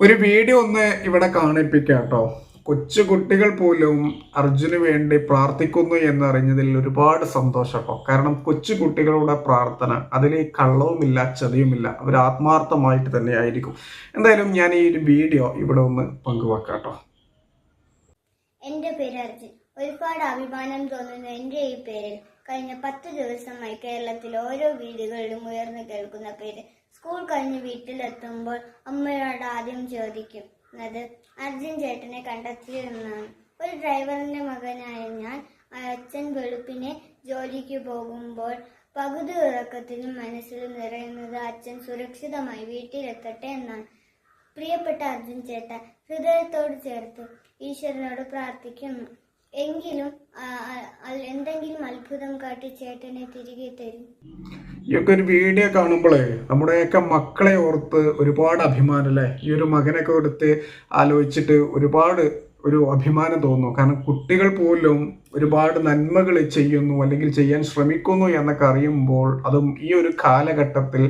ഒരു വീഡിയോ ഒന്ന് ഇവിടെ കാണിപ്പിക്കാം കേട്ടോ. കൊച്ചു കുട്ടികൾ പോലും അർജുന് വേണ്ടി പ്രാർത്ഥിക്കുന്നു എന്നറിഞ്ഞതിൽ ഒരുപാട് സന്തോഷം കാരണം കൊച്ചു കുട്ടികളുടെ പ്രാർത്ഥന അതിൽ കള്ളവുമില്ല ചതിയുമില്ല അവർ ആത്മാർത്ഥമായിട്ട് തന്നെ ആയിരിക്കും. എന്തായാലും ഞാൻ ഈ ഒരു വീഡിയോ ഇവിടെ ഒന്ന് പങ്കുവെക്കാം കേട്ടോ. എന്റെ പേര് അർജുൻ. ഒരുപാട് അഭിമാനം തോന്നുന്ന എന്റെ ഈ പേരിൽ. കഴിഞ്ഞ പത്ത് ദിവസമായി കേരളത്തിൽ ഓരോ വീടുകളിലും ഉയർന്നു കേൾക്കുന്ന പേര് സ്കൂൾ കഴിഞ്ഞ് വീട്ടിലെത്തുമ്പോൾ അമ്മയോട് ആദ്യം ചോദിക്കും അത് അർജുൻ ചേട്ടനെ കണ്ടെത്തിയിരുന്നാണ്. ഒരു ഡ്രൈവറിന്റെ മകനായ ഞാൻ അച്ഛൻ വെളുപ്പിനെ ജോലിക്ക് പോകുമ്പോൾ പകുതി ഉറക്കത്തിലും മനസ്സിലും നിറയുന്നത് അച്ഛൻ സുരക്ഷിതമായി വീട്ടിലെത്തട്ടെ എന്നാണ്. പ്രിയപ്പെട്ട അർജുൻ ചേട്ട ഹൃദയത്തോട് ചേർത്ത് ഈശ്വരനോട് പ്രാർത്ഥിക്കുന്നു. എങ്കിലും ആ, ആ, അൽ- എന്തെങ്കിലും അത്ഭുതം കാട്ടി ചേട്ടനെ തിരികെ തരും. ഈ ഒക്കെ ഒരു വീഡിയോ കാണുമ്പോഴേ നമ്മുടെയൊക്കെ മക്കളെ ഓർത്ത് ഒരുപാട് അഭിമാനം അല്ലേ? ഈ ഒരു മകനൊക്കെ എടുത്ത് ആലോചിച്ചിട്ട് ഒരുപാട് ഒരു അഭിമാനം തോന്നുന്നു. കാരണം കുട്ടികൾ പോലും ഒരുപാട് നന്മകൾ ചെയ്യുന്നു അല്ലെങ്കിൽ ചെയ്യാൻ ശ്രമിക്കുന്നു എന്നൊക്കെ അറിയുമ്പോൾ അതും ഈ ഒരു കാലഘട്ടത്തിൽ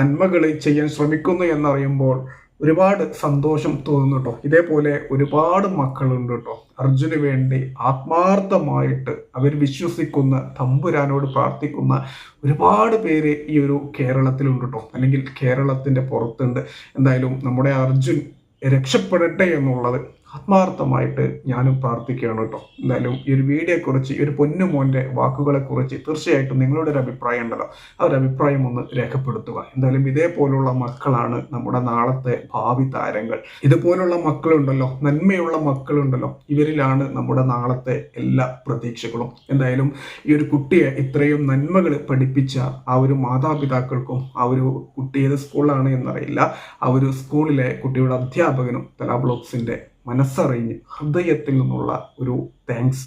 നന്മകൾ ചെയ്യാൻ ശ്രമിക്കുന്നു എന്നറിയുമ്പോൾ ഒരുപാട് സന്തോഷം തോന്നുന്നു കേട്ടോ ഇതേപോലെ ഒരുപാട് മക്കളുണ്ട് കേട്ടോ അർജുന് വേണ്ടി ആത്മാർത്ഥമായിട്ട് അവർ വിശ്വസിക്കുന്ന തമ്പുരാനോട് പ്രാർത്ഥിക്കുന്ന ഒരുപാട് പേര് ഈ ഒരു കേരളത്തിലുണ്ട് കേട്ടോ അല്ലെങ്കിൽ കേരളത്തിന്റെ പുറത്തുണ്ട്. എന്തായാലും നമ്മുടെ അർജുൻ രക്ഷപ്പെടട്ടെ എന്നുള്ളത് ആത്മാർത്ഥമായിട്ട് ഞാനും പ്രാർത്ഥിക്കുകയാണ് കേട്ടോ. എന്തായാലും ഈ ഒരു വീഡിയോയെക്കുറിച്ച് ഈ ഒരു പൊന്നുമോന്റെ വാക്കുകളെക്കുറിച്ച് തീർച്ചയായിട്ടും നിങ്ങളുടെ ഒരു അഭിപ്രായം ഉണ്ടല്ലോ. ആ ഒരു അഭിപ്രായം ഒന്ന് രേഖപ്പെടുത്തുക. എന്തായാലും ഇതേപോലുള്ള മക്കളാണ് നമ്മുടെ നാളത്തെ ഭാവി താരങ്ങൾ. ഇതുപോലുള്ള മക്കളുണ്ടല്ലോ നന്മയുള്ള മക്കളുണ്ടല്ലോ. ഇവരിലാണ് നമ്മുടെ നാളത്തെ എല്ലാ പ്രതീക്ഷകളും. എന്തായാലും ഈ ഒരു കുട്ടിയെ ഇത്രയും നന്മകൾ പഠിപ്പിച്ച ആ ഒരു മാതാപിതാക്കൾക്കും ആ ഒരു കുട്ടി ഏത് സ്കൂളിലാണ് എന്നറിയില്ല. ആ ഒരു സ്കൂളിലെ കുട്ടിയുടെ അധ്യാപകനും തലാ ബ്ലോക്സിന്റെ മനസ്സറിഞ്ഞ് ഹൃദയത്തിൽ നിന്നുള്ള ഒരു താങ്ക്സ്